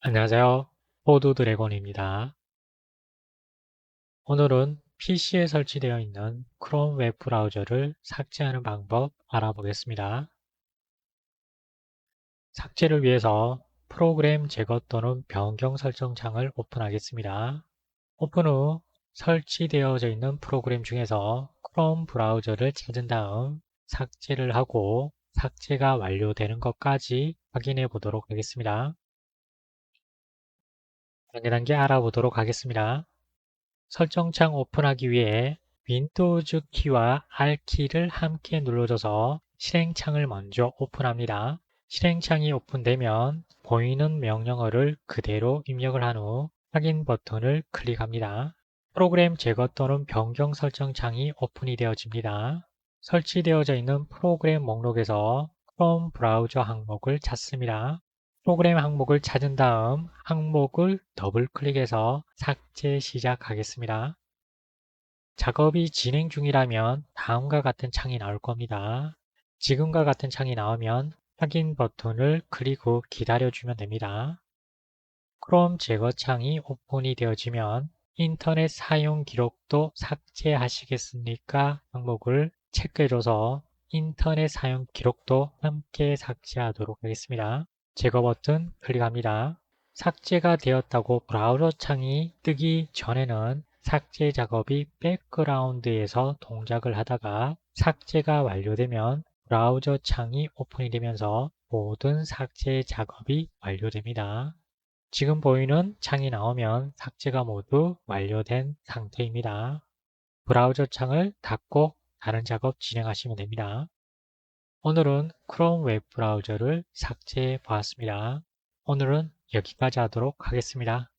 안녕하세요. 포드 드래곤입니다. 오늘은 PC에 설치되어 있는 크롬 웹 브라우저를 삭제하는 방법 알아보겠습니다. 삭제를 위해서 프로그램 제거 또는 변경 설정 창을 오픈하겠습니다. 오픈 후 설치되어져 있는 프로그램 중에서 크롬 브라우저를 찾은 다음 삭제를 하고 삭제가 완료되는 것까지 확인해 보도록 하겠습니다. 단계 단계 알아보도록 하겠습니다. 설정창 오픈하기 위해 윈도우즈 키와 R 키를 함께 눌러줘서 실행창을 먼저 오픈합니다. 실행창이 오픈되면 보이는 명령어를 그대로 입력을 한 후 확인 버튼을 클릭합니다. 프로그램 제거 또는 변경 설정 창이 오픈이 되어집니다. 설치되어져 있는 프로그램 목록에서 크롬 브라우저 항목을 찾습니다. 프로그램 항목을 찾은 다음 항목을 더블 클릭해서 삭제 시작하겠습니다. 작업이 진행 중이라면 다음과 같은 창이 나올 겁니다. 지금과 같은 창이 나오면 확인 버튼을 클릭 후 기다려주면 됩니다. 크롬 제거 창이 오픈이 되어지면 인터넷 사용 기록도 삭제하시겠습니까? 항목을 체크해줘서 인터넷 사용 기록도 함께 삭제하도록 하겠습니다. 제거 버튼 클릭합니다. 삭제가 되었다고 브라우저 창이 뜨기 전에는 삭제 작업이 백그라운드에서 동작을 하다가 삭제가 완료되면 브라우저 창이 오픈이 되면서 모든 삭제 작업이 완료됩니다. 지금 보이는 창이 나오면 삭제가 모두 완료된 상태입니다. 브라우저 창을 닫고 다른 작업 진행하시면 됩니다. 오늘은 크롬 웹 브라우저를 삭제해 보았습니다. 오늘은 여기까지 하도록 하겠습니다.